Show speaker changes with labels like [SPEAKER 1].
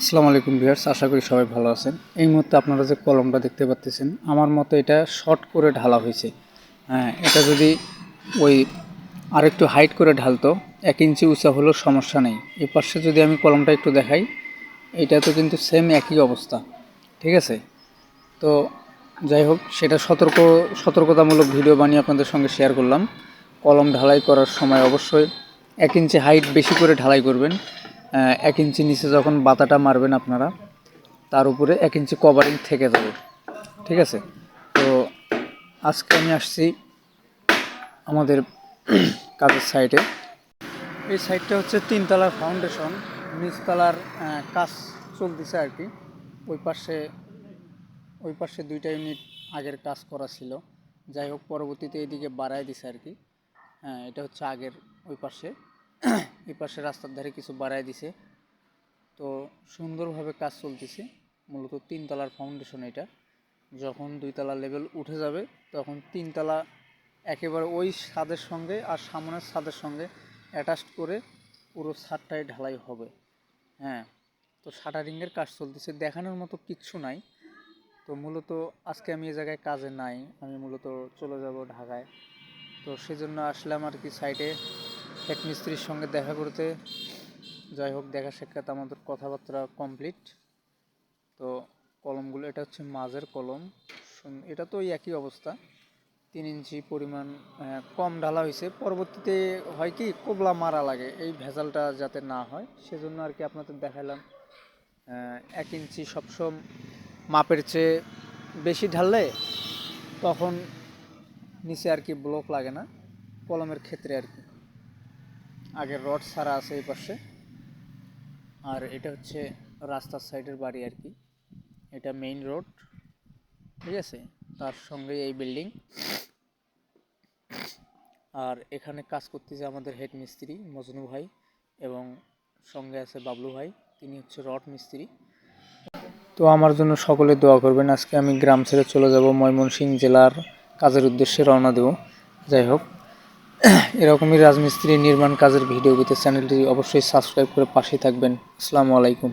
[SPEAKER 1] আসসালামু আলাইকুম ভিউয়ার্স, আশা করি সবাই ভালো আছেন। এই মুহূর্তে আপনারা যে কলমটা দেখতে পাচ্ছেন আমার মতে এটা শর্ট করে ঢালা হয়েছে। হ্যাঁ এটা যদি ওই আরেকটু হাইট করে ঢালতো, এক ইঞ্চি উঁচা হলেও সমস্যা নেই। এই পাশে যদি আমি কলমটা একটু দেখাই, এটা তো কিন্তু সেম একই অবস্থা, ঠিক আছে? তো যাই হোক, সেটা সতর্ক, সতর্কতামূলক ভিডিও বানিয়ে আপনাদের সঙ্গে শেয়ার করলাম। কলম ঢালাই করার সময় অবশ্যই এক ইঞ্চি হাইট বেশি করে ঢালাই করবেন। এক ইঞ্চি নিচে যখন বাতাটা মারবেন আপনারা, তার উপরে এক ইঞ্চি কভারিং থেকে যাবে। ঠিক আছে? তো আজকে আমি আসছি আমাদের কাজের সাইডে। এই সাইডটা হচ্ছে তিনতলার ফাউন্ডেশন নিচতলার কাজ চলতেছে আর কি। ওই পাশে ওই পাশে দুইটা ইউনিট আগের কাজ করা ছিল। যাই হোক, পরবর্তীতে এদিকে বাড়ায় দিছে আর কি। হ্যাঁ এটা হচ্ছে আগের, ওই পাশে। এই পাশে রাস্তার ধারে কিছু বাড়ায় দিছে। তো সুন্দরভাবে কাজ চলতেছে। মূলত তিনতলার ফাউন্ডেশন এটা। যখন দুইতলা লেভেল উঠে যাবে, তখন তিনতলা একেবারে ওই ছাদের সঙ্গে আর সামনের ছাদের সঙ্গে অ্যাটাচড করে পুরো ছাদটাই ঢালাই হবে। হ্যাঁ তো শাটারিংয়ের কাজ চলতেছে। দেখানোর মতো কিচ্ছু নাই। তো মূলত আজকে আমি এ জায়গায় কাজে নাই। আমি মূলত চলে যাব ঢাকায়। তো সেজন্য আসলাম আর কি সাইডে এক মিস্ত্রির সঙ্গে দেখা করতে। যাই হোক দেখা সাক্ষাৎ আমাদের কথাবার্তা কমপ্লিট তো কলমগুলো এটা হচ্ছে মাঝের কলম। এটা তো ওই একই অবস্থা। তিন ইঞ্চি পরিমাণ আহ, কম ঢালা হয়েছে। পরবর্তীতে হয় কি কোবলা মারা লাগে। এই ভেজালটা যাতে না হয় সেজন্য আর কি আপনাদের দেখালাম। আহ, এক ইঞ্চি সবসময় মাপের চেয়ে বেশি ঢাললে তখন নিচে আর কি ব্লক লাগে না কলমের ক্ষেত্রে আর কি। আগের রড ছাড়া আছে এই পাশে। আর এটা হচ্ছে রাস্তার সাইডের বাড়ি আর কি। এটা মেইন রোড ঠিক আছে? তার সঙ্গে এই বিল্ডিং আর এখানে কাজ করতেছে আমাদের হেড মিস্ত্রি মজনু ভাই এবং সঙ্গে আছে বাবলু ভাই। তিনি হচ্ছে রড মিস্ত্রি। তো আমার জন্য সকলে দোয়া করবেন। আজকে আমি গ্রাম ছেড়ে চলে যাব ময়মনসিংহ জেলার কাজের উদ্দেশ্যে রওনা দেব। যাই হোক এরকমই রাজমিস্ত্রি নির্মাণ কাজের ভিডিও পেতে চ্যানেলটি অবশ্যই সাবস্ক্রাইব করে পাশে থাকবেন। আসসালামু আলাইকুম।